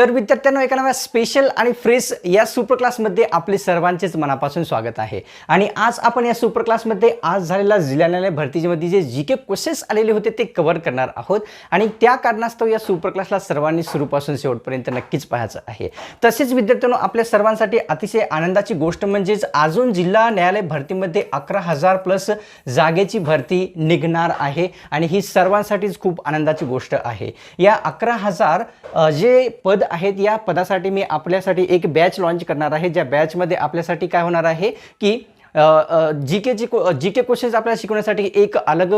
तर विद्यार्थ्यांना एका नव्या स्पेशल आणि फ्रेश या सुपर क्लासमध्ये आपले सर्वांचेच मनापासून स्वागत आहे. आणि आज आपण या सुपर क्लासमध्ये आज झालेला जिल्हा न्यायालय भरतीमध्ये जे जी के क्वेश्चन्स आलेले होते ते कव्हर करणार आहोत. आणि त्या कारणास्तव या सुपर क्लासला सर्वांनी सुरूपासून शेवटपर्यंत नक्कीच पाहायचं आहे. तसेच विद्यार्थ्यांनो आपल्या सर्वांसाठी अतिशय आनंदाची गोष्ट म्हणजेच अजून जिल्हा न्यायालय भरतीमध्ये अकरा हजार प्लस जागेची भरती निघणार आहे. आणि ही सर्वांसाठीच खूप आनंदाची गोष्ट आहे. या अकरा हजार जे पद आहेत. या पदासाठी मी आपल्यासाठी एक बॅच लॉन्च करणार आहे. ज्या बॅचमध्ये आपल्यासाठी काय होणार आहे की जी केची जी के क्वेश्चन्स आपल्याला शिकवण्यासाठी एक अलग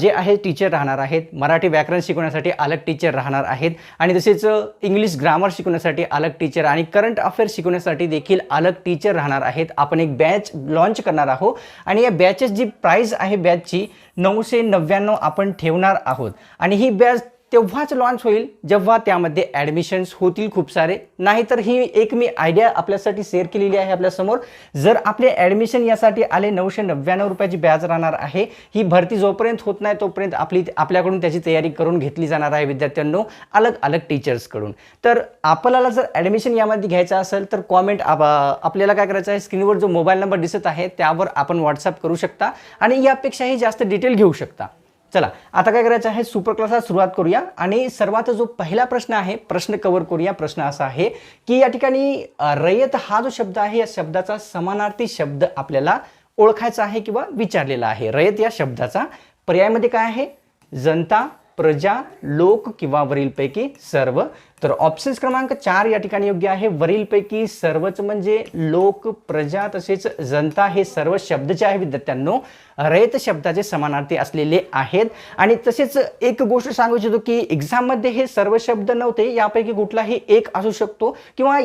जे आहे टीचर राहणार आहेत. मराठी व्याकरण शिकवण्यासाठी अलग टीचर राहणार आहेत. आणि तसेच इंग्लिश ग्रामर शिकवण्यासाठी अलग टीचर आणि करंट अफेअर्स शिकवण्यासाठी देखील अलग टीचर राहणार आहेत. आपण एक बॅच लॉन्च करणार आहोत. आणि या बॅचेस जी प्राईज आहे बॅचची नऊशे नव्याण्णव आपण ठेवणार आहोत. आणि ही बॅच तेव्हाच लॉन्च होईल जेव्हा त्यामध्ये ॲडमिशन्स होतील खूप सारे. नाहीतर ही एक मी आयडिया आपल्यासाठी शेअर केलेली आहे आपल्यासमोर. जर आपले ॲडमिशन यासाठी आले नऊशे नव्याण्णव रुपयाची बॅच राहणार आहे ही भरती जोपर्यंत होत नाही तोपर्यंत आपली आपल्याकडून त्याची तयारी करून घेतली जाणार आहे विद्यार्थ्यांनो अलग अलग टीचर्सकडून तर आपल्याला जर ॲडमिशन यामध्ये घ्यायचं असेल तर कॉमेंट आपल्याला काय करायचं आहे? स्क्रीनवर जो मोबाईल नंबर दिसत आहे त्यावर आपण व्हॉट्सअप करू शकता आणि यापेक्षाही जास्त डिटेल घेऊ शकता. चला आता काय करायचं आहे? सुपर क्लासला सुरुवात करूया आणि सर्वात जो पहिला प्रश्न आहे प्रश्न कव्हर करूया. प्रश्न असा आहे की या ठिकाणी रयत हा जो शब्द आहे या शब्दाचा समानार्थी शब्द आपल्याला ओळखायचा आहे किंवा विचारलेला आहे. रयत या शब्दाचा पर्यायमध्ये काय आहे? जनता प्रजा लोक किंवा वरीलपैकी सर्व तर ऑप्शन्स क्रमांक चार या ठिकाणी योग्य आहे. वरीलपैकी सर्वच म्हणजे लोक प्रजा तसेच जनता हे सर्व शब्द जे आहे विद्यार्थ्यांनो. रयत शब्दाचे समानार्थी असलेले आहेत. आणि तसेच एक गोष्ट सांगू इच्छितो की एक्झाममध्ये हे सर्व शब्द नव्हते. यापैकी कुठलाही एक असू शकतो. किंवा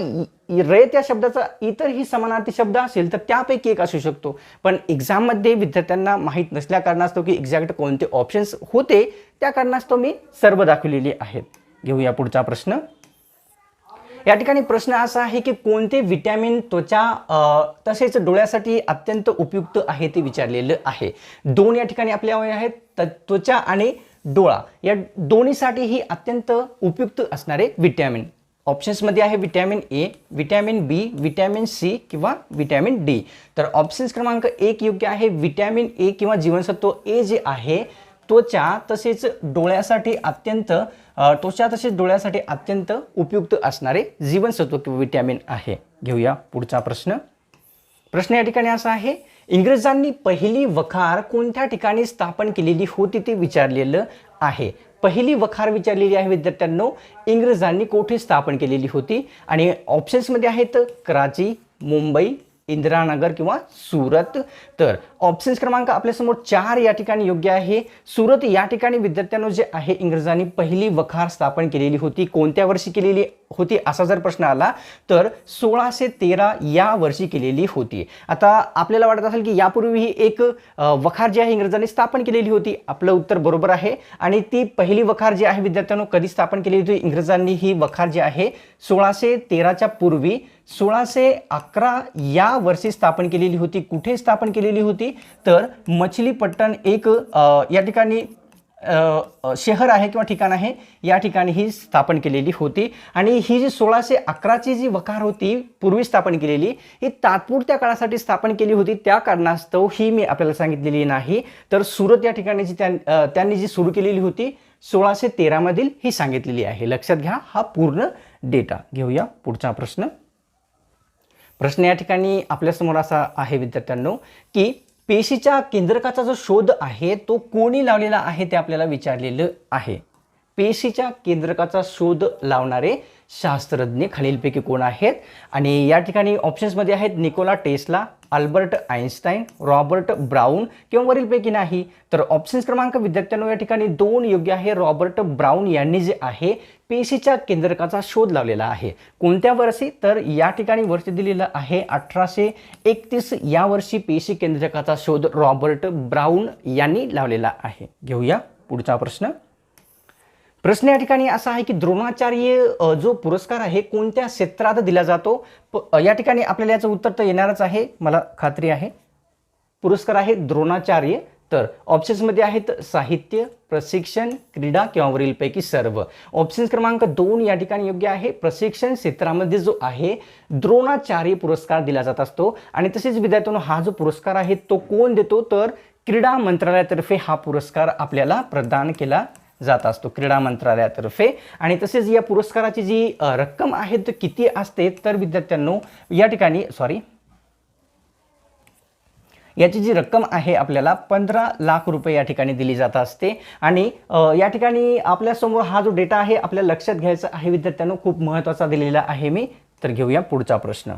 रयत या शब्दाचा इतरही समानार्थी शब्द असेल तर त्यापैकी एक असू शकतो. पण एक्झाममध्ये विद्यार्थ्यांना माहीत नसल्या कारणास्तव की एक्झॅक्ट कोणते ऑप्शन्स होते त्या कारणास्तव मी सर्व दाखवलेली आहेत. घेऊया पुढचा प्रश्न. या ठिकाणी प्रश्न असा आहे की कोणते विटॅमिन त्वचा तसेच डोळ्यासाठी अत्यंत उपयुक्त आहे ते विचारलेलं आहे. दोन या ठिकाणी आपल्या आहेत त- त्वचा आणि डोळा. या दोन्हीसाठीही अत्यंत उपयुक्त असणारे विटॅमिन ऑप्शन्समध्ये आहे vitamin A vitamin B vitamin C किंवा विटॅमिन डी तर ऑप्शन्स क्रमांक एक योग्य आहे. विटॅमिन ए किंवा जीवनसत्व ए जे आहे त्वचा तसेच डोळ्यासाठी अत्यंत त्वचा तसेच डोळ्यासाठी अत्यंत उपयुक्त असणारे जीवनसत्व किंवा विटॅमिन आहे. घेऊया पुढचा प्रश्न. प्रश्न या ठिकाणी असा आहे इंग्रजांनी पहिली वखार कोणत्या ठिकाणी स्थापन केलेली होती ते विचारलेलं आहे. पहिली वखार विचारलेली आहे विद्यार्थ्यांनो इंग्रजांनी कोठे स्थापन केलेली होती? आणि ऑप्शन्समध्ये आहेत कराची मुंबई इंदिरानगर किंवा सुरत. तर ऑप्शन्स क्रमांक आपल्यासमोर चार या ठिकाणी योग्य आहे. सुरत या ठिकाणी विद्यार्थ्यांनो जे आहे इंग्रजांनी पहिली वखार स्थापन केलेली होती. कोणत्या वर्षी केलेली होती असा जर प्रश्न आला तर सोळाशे तेरा या वर्षी केलेली होती. आता आपल्याला वाटत असेल की यापूर्वी ही एक वखार जी आहे इंग्रजांनी स्थापन केलेली होती. आपलं उत्तर बरोबर आहे. आणि ती पहिली वखार जी आहे विद्यार्थ्यांनो कधी स्थापन केली होती? इंग्रजांनी ही वखार जी आहे सोळाशे तेराच्या पूर्वी सोळाशे अकरा या वर्षी स्थापन केलेली होती. कुठे स्थापन केलेली होती? तर मछलीपट्टण एक या ठिकाणी शहर आहे किंवा ठिकाण आहे या ठिकाणी ही स्थापन केलेली होती. आणि ही जी सोळाशे अकराची जी वकार होती पूर्वी स्थापन केलेली ही तात्पुरत्या काळासाठी स्थापन केली होती. त्या कारणास्तव ही मी आपल्याला सांगितलेली नाही. तर सुरत या ठिकाणी जी त्यां त्यांनी जी सुरू केलेली होती सोळाशे तेरामधील ही सांगितलेली आहे. लक्षात घ्या हा पूर्ण डेटा. घेऊया पुढचा प्रश्न. प्रश्न या ठिकाणी आपल्यासमोर असा आहे विद्यार्थ्यांनो की पेशीच्या केंद्रकाचा जो शोध आहे तो कोणी लावलेला आहे ते आपल्याला विचारलेलं आहे. पेशीच्या केंद्रकाचा शोध लावणारे शास्त्रज्ञ खालीलपैकी कोण आहेत? आणि या ठिकाणी ऑप्शन्समध्ये आहेत Nikola Tesla Albert Einstein Robert Brown किंवा वरीलपैकी नाही. तर ऑप्शन्स क्रमांक विद्यार्थ्यांनो या ठिकाणी दोन योग्य आहे. रॉबर्ट ब्राऊन यांनी जे आहे पेशीच्या केंद्रकाचा शोध लावलेला आहे. कोणत्या वर्षी? तर या ठिकाणी वर्ष दिलेलं आहे अठराशे एकतीस. या वर्षी पेशी केंद्रकाचा शोध रॉबर्ट ब्राऊन यांनी लावलेला आहे. घेऊया पुढचा प्रश्न. प्रश्न या ठिकाणी असा आहे की द्रोणाचार्य जो पुरस्कार आहे कोणत्या क्षेत्रात दिला जातो? प- या ठिकाणी आपल्याला याचं उत्तर तर येणारच आहे. मला खात्री आहे. पुरस्कार आहे द्रोणाचार्य. तर ऑप्शन्समध्ये आहेत साहित्य प्रशिक्षण क्रीडा किंवा वरीलपैकी सर्व. ऑप्शन क्रमांक दोन या ठिकाणी योग्य आहे. प्रशिक्षण क्षेत्रामध्ये जो आहे द्रोणाचार्य पुरस्कार दिला जात असतो. आणि तसेच विद्यार्थ्यांनो हा जो पुरस्कार आहे तो कोण देतो? तर क्रीडा मंत्रालयातर्फे हा पुरस्कार आपल्याला प्रदान केला जात असतो क्रीडा मंत्रालयातर्फे. आणि तसेच या पुरस्काराची जी रक्कम आहे ती किती असते तर विद्यार्थ्यांनो या ठिकाणी सॉरी याची जी रक्कम आहे आपल्याला पंधरा लाख रुपये या ठिकाणी दिली जात असते. आणि या ठिकाणी आपल्यासमोर हा जो डेटा आहे आपल्याला लक्षात घ्यायचा आहे विद्यार्थ्यांनो खूप महत्त्वाचा दिलेला आहे मी. तर घेऊया पुढचा प्रश्न.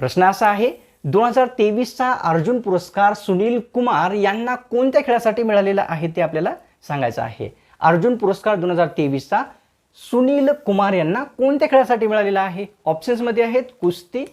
प्रश्न असा आहे दोन हजार तेवीसचा अर्जुन पुरस्कार सुनील कुमार यांना कोणत्या खेळासाठी मिळालेला आहे ते आपल्याला सांगायचं आहे. अर्जुन पुरस्कार दोन हजार तेवीसचा सुनील कुमार यांना कोणत्या खेळासाठी मिळालेला आहे? ऑप्शन्समध्ये आहेत कुस्ती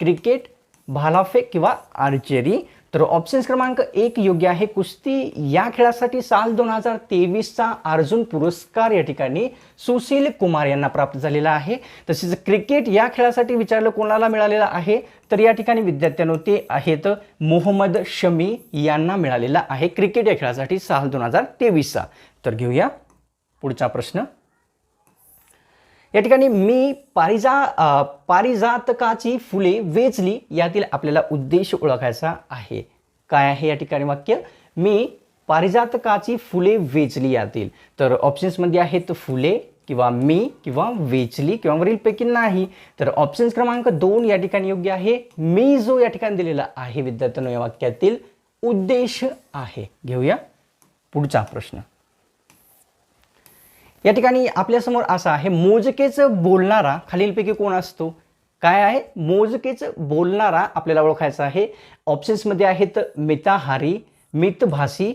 क्रिकेट भालाफेक किंवा आर्चरी. तर ऑप्शन्स क्रमांक एक योग्य आहे. कुस्ती या खेळासाठी साल दोन हजार तेवीसचा अर्जुन पुरस्कार या ठिकाणी सुशील कुमार यांना प्राप्त झालेला आहे. तसेच क्रिकेट या खेळासाठी विचारलं कोणाला मिळालेला आहे? तर या ठिकाणी विद्यार्थ्यांनो ते आहेत मोहम्मद शमी यांना मिळालेला आहे. क्रिकेट या खेळासाठी साल दोन हजार तेवीसचा. तर घेऊया पुढचा प्रश्न. या ठिकाणी मी पारिजा पारिजातकाची फुले वेचली यातील आपल्याला उद्देश ओळखायचा आहे. काय आहे या ठिकाणी वाक्य? मी पारिजातकाची फुले वेचली यातील. तर ऑप्शन्समध्ये आहेत फुले किंवा मी किंवा वेचली किंवा वरीलपैकी नाही. तर ऑप्शन्स क्रमांक दोन या ठिकाणी योग्य आहे. मी जो या ठिकाणी दिलेला आहे विद्यार्थ्यांनो या वाक्यातील उद्देश आहे. घेऊया पुढचा प्रश्न. या ठिकाणी आपल्यासमोर असा आहे मोजकेच बोलणारा खालीलपैकी कोण असतो? काय आहे? मोजकेच बोलणारा आपल्याला ओळखायचा आहे. ऑप्शन्समध्ये आहेत मिताहारी मितभाषी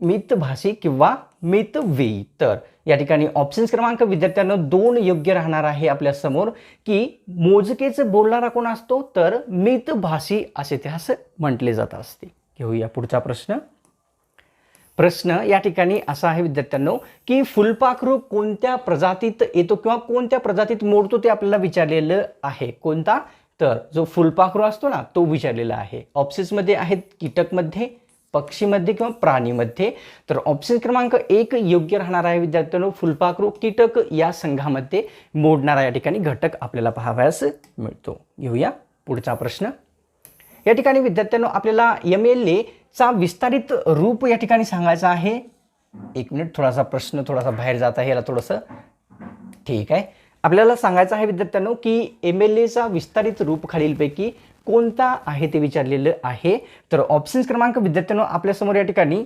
मितभाषी किंवा मितवेयी तर या ठिकाणी ऑप्शन्स क्रमांक विद्यार्थ्यांना दोन योग्य राहणार आहे आपल्यासमोर की मोजकेच बोलणारा कोण असतो? तर मितभाषी असे त्यास म्हटले जात असते. घेऊया पुढचा प्रश्न. प्रश्न या ठिकाणी असा आहे विद्यार्थ्यांनो की फुलपाखरू कोणत्या प्रजातीत येतो किंवा कोणत्या प्रजातीत मोडतो ते आपल्याला विचारलेलं आहे. कोणता? तर जो फुलपाखरू असतो ना तो विचारलेला आहे. ऑप्शन्समध्ये आहेत कीटकमध्ये पक्षीमध्ये किंवा प्राणीमध्ये तर ऑप्शन क्रमांक एक योग्य राहणार आहे विद्यार्थ्यांनो. फुलपाखरू कीटक या संघामध्ये मोडणारा या ठिकाणी घटक आपल्याला पाहावयास मिळतो. घेऊया पुढचा प्रश्न. या ठिकाणी विद्यार्थ्यांनो आपल्याला एम एल एचा विस्तारित रूप या ठिकाणी सांगायचा आहे. एक मिनिट थोडासा प्रश्न थोडासा बाहेर जात आहे याला थोडंसं ठीक आहे. आपल्याला सांगायचं आहे विद्यार्थ्यांनो की एम एल एचा विस्तारित रूप खालीलपैकी कोणता आहे ते विचारलेलं आहे. तर ऑप्शन्स क्रमांक विद्यार्थ्यांनो आपल्यासमोर या ठिकाणी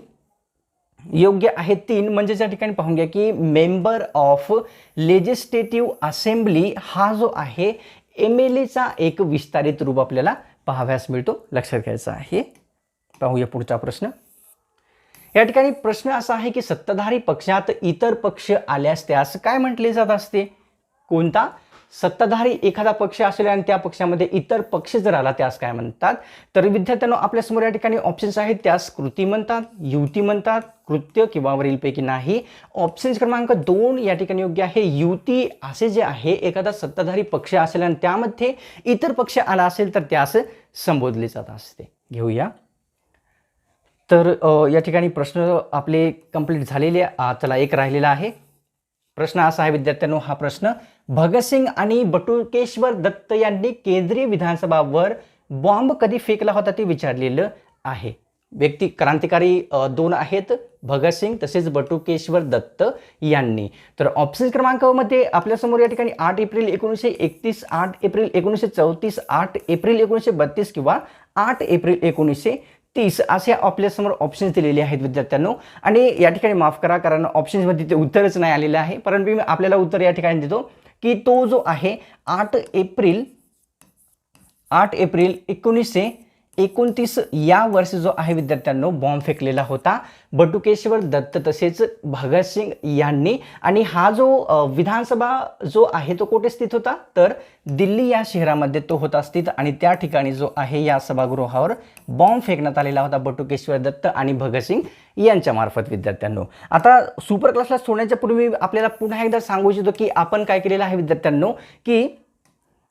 योग्य आहे तीन. म्हणजे या ठिकाणी पाहून घ्या की मेंबर ऑफ लेजिस्लेटिव्ह असेंब्ली हा जो आहे एम एल एचा एक विस्तारित रूप आपल्याला पाहाव्यास मिळतो. लक्षात घ्यायचा आहे. पाहूया पुढचा प्रश्न. या ठिकाणी प्रश्न असा आहे की सत्ताधारी पक्षात इतर पक्ष आल्यास त्यास काय म्हटले जात असते? कोणता? सत्ताधारी एखादा पक्ष असेल आणि त्या पक्षामध्ये इतर पक्ष जर आला त्यास काय म्हणतात? तर विद्यार्थ्यांना आपल्यासमोर या ठिकाणी ऑप्शन्स आहेत. त्यास कृती म्हणतात युती म्हणतात कृत्य किंवा वरीलपैकी नाही. ऑप्शन्स क्रमांक दोन या ठिकाणी योग्य आहे. युती असे जे आहे एखादा सत्ताधारी पक्ष असेल आणि त्यामध्ये इतर पक्ष आला असेल तर त्यास संबोधले जात असते. घेऊया. तर या ठिकाणी प्रश्न आपले कंप्लीट झालेले चला एक राहिलेला आहे. प्रश्न असा आहे विद्यार्थ्यांनो हा प्रश्न भगतसिंग आणि बटुकेश्वर दत्त यांनी केंद्रीय विधानसभावर बॉम्ब कधी फेकला होता ते विचारलेलं आहे. व्यक्ती क्रांतिकारी दोन आहेत भगतसिंग तसेच बटुकेश्वर दत्त यांनी. तर ऑप्शन क्रमांकामध्ये आपल्यासमोर या ठिकाणी आठ एप्रिल एकोणीसशे एकतीस आठ एप्रिल एकोणीसशे चौतीस आठ एप्रिल एकोणीसशे बत्तीस किंवा आठ एप्रिल एकोणीसशे तीस असे आपल्यासमोर ऑप्शन्स दिलेले आहेत विद्यार्थ्यांनो. आणि या ठिकाणी माफ करा कारण ऑप्शन्समध्ये ते उत्तरच नाही आलेलं आहे. परंतु मी आपल्याला उत्तर या ठिकाणी देतो. की तो जो आहे आठ एप्रिल आठ एप्रिल एकोणीसशे एकोणतीस या वर्षी जो आहे विद्यार्थ्यांनो बॉम्ब फेकलेला होता. बटुकेश्वर दत्त तसेच भगतसिंग यांनी. आणि हा जो विधानसभा जो आहे तो कुठे स्थित होता? तर दिल्ली या शहरामध्ये तो होता स्थित. आणि त्या ठिकाणी जो आहे या सभागृहावर बॉम्ब फेकण्यात आलेला होता बटुकेश्वर दत्त आणि भगतसिंग यांच्या मार्फत विद्यार्थ्यांनो. आता सुपर क्लासला सोडण्याच्या पूर्वी आपल्याला पुन्हा एकदा सांगू इच्छितो की आपण काय केलेलं आहे विद्यार्थ्यांनो की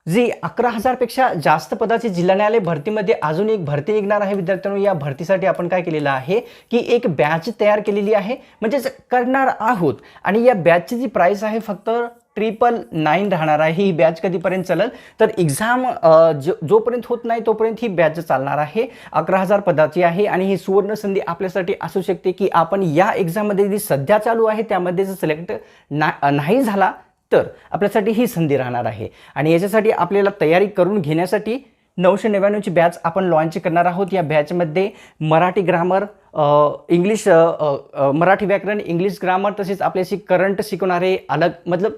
जी अकरा हजारपेक्षा जास्त पदाची जिल्हा न्यायालय भरतीमध्ये अजून एक भरती निघणार आहे विद्यार्थ्यांनो. या भरतीसाठी आपण काय केलेलं आहे की एक बॅच तयार केलेली आहे. म्हणजेच करणार आहोत. आणि या बॅचची जी प्राईस आहे फक्त ट्रिपल नाईन राहणार आहे. ही बॅच कधीपर्यंत चालेल? तर एक्झाम जो जोपर्यंत होत नाही तोपर्यंत ही बॅच चालणार आहे. अकरा हजार पदाची आहे. आणि ही सुवर्ण संधी आपल्यासाठी असू शकते की आपण या एक्झाममध्ये जी सध्या चालू आहे त्यामध्ये जर सिलेक्ट ना नाही झाला तर आपल्यासाठी ही संधी राहणार आहे. आणि याच्यासाठी आपल्याला तयारी करून घेण्यासाठी नऊशे नव्याण्णवची बॅच आपण लॉन्च करणार आहोत. या बॅचमध्ये मराठी ग्रामर इंग्लिश मराठी व्याकरण इंग्लिश ग्रामर तसेच आपल्याशी करंट शिकवणारे अलग मतलब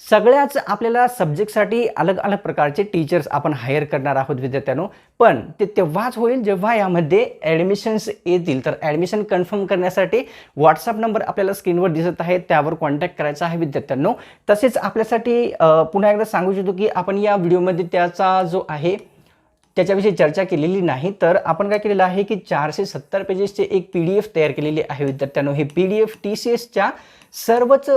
सगळ्याच आपल्याला सब्जेक्टसाठी अलग अलग प्रकारचे टीचर्स आपण हायर करणार आहोत विद्यार्थ्यांनो. पण ते तेव्हाच होईल जेव्हा यामध्ये ॲडमिशन्स येतील. तर ॲडमिशन कन्फर्म करण्यासाठी व्हॉट्सअप नंबर आपल्याला स्क्रीनवर दिसत आहे. त्यावर कॉन्टॅक्ट करायचा आहे विद्यार्थ्यांनो. तसेच आपल्यासाठी पुन्हा एकदा सांगू इच्छितो की आपण या व्हिडिओमध्ये त्याचा जो आहे त्याच्याविषयी चर्चा केलेली नाही. तर आपण काय केलेलं आहे की चारशे सत्तर पेजेसचे एक पी डी एफ तयार केलेली आहे विद्यार्थ्यांनो. हे P D F T C एसच्या सर्वच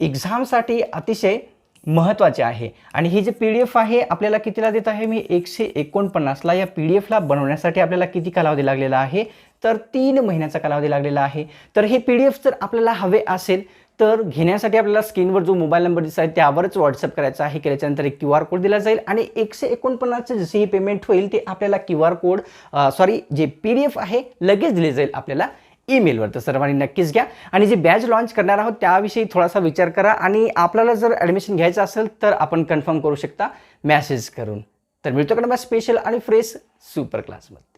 एक्झामसाठी अतिशय महत्त्वाचे आहे. आणि ही जे पी डी एफ आहे आपल्याला कितीला देत आहे? मी एकशे एकोणपन्नासला या पी डी एफला बनवण्यासाठी आपल्याला किती कालावधी लागलेला आहे? तर तीन महिन्याचा कालावधी लागलेला आहे. तर हे पी डी एफ जर आपल्याला हवे असेल तर घेण्यासाठी आपल्याला स्क्रीनवर जो मोबाईल नंबर दिसत आहे त्यावरच व्हॉट्सअप करायचा आहे. केल्याच्यानंतर एक क्यू आर कोड दिला जाईल आणि एकशे एकोणपन्नासचं जसे ही पेमेंट होईल ते आपल्याला क्यू आर कोड सॉरी जे पी डी एफ आहे लगेच दिले जाईल आपल्याला ईमेलवर. तर सर्वांनी नक्कीच घ्या. आणि जे बॅच लॉन्च करणार आहोत त्याविषयी थोडासा विचार करा. आणि आपल्याला जर ॲडमिशन घ्यायचं असेल तर आपण कन्फर्म करू शकता. मॅसेज करून. तर मिळतो का स्पेशल आणि फ्रेश सुपर क्लासमध्ये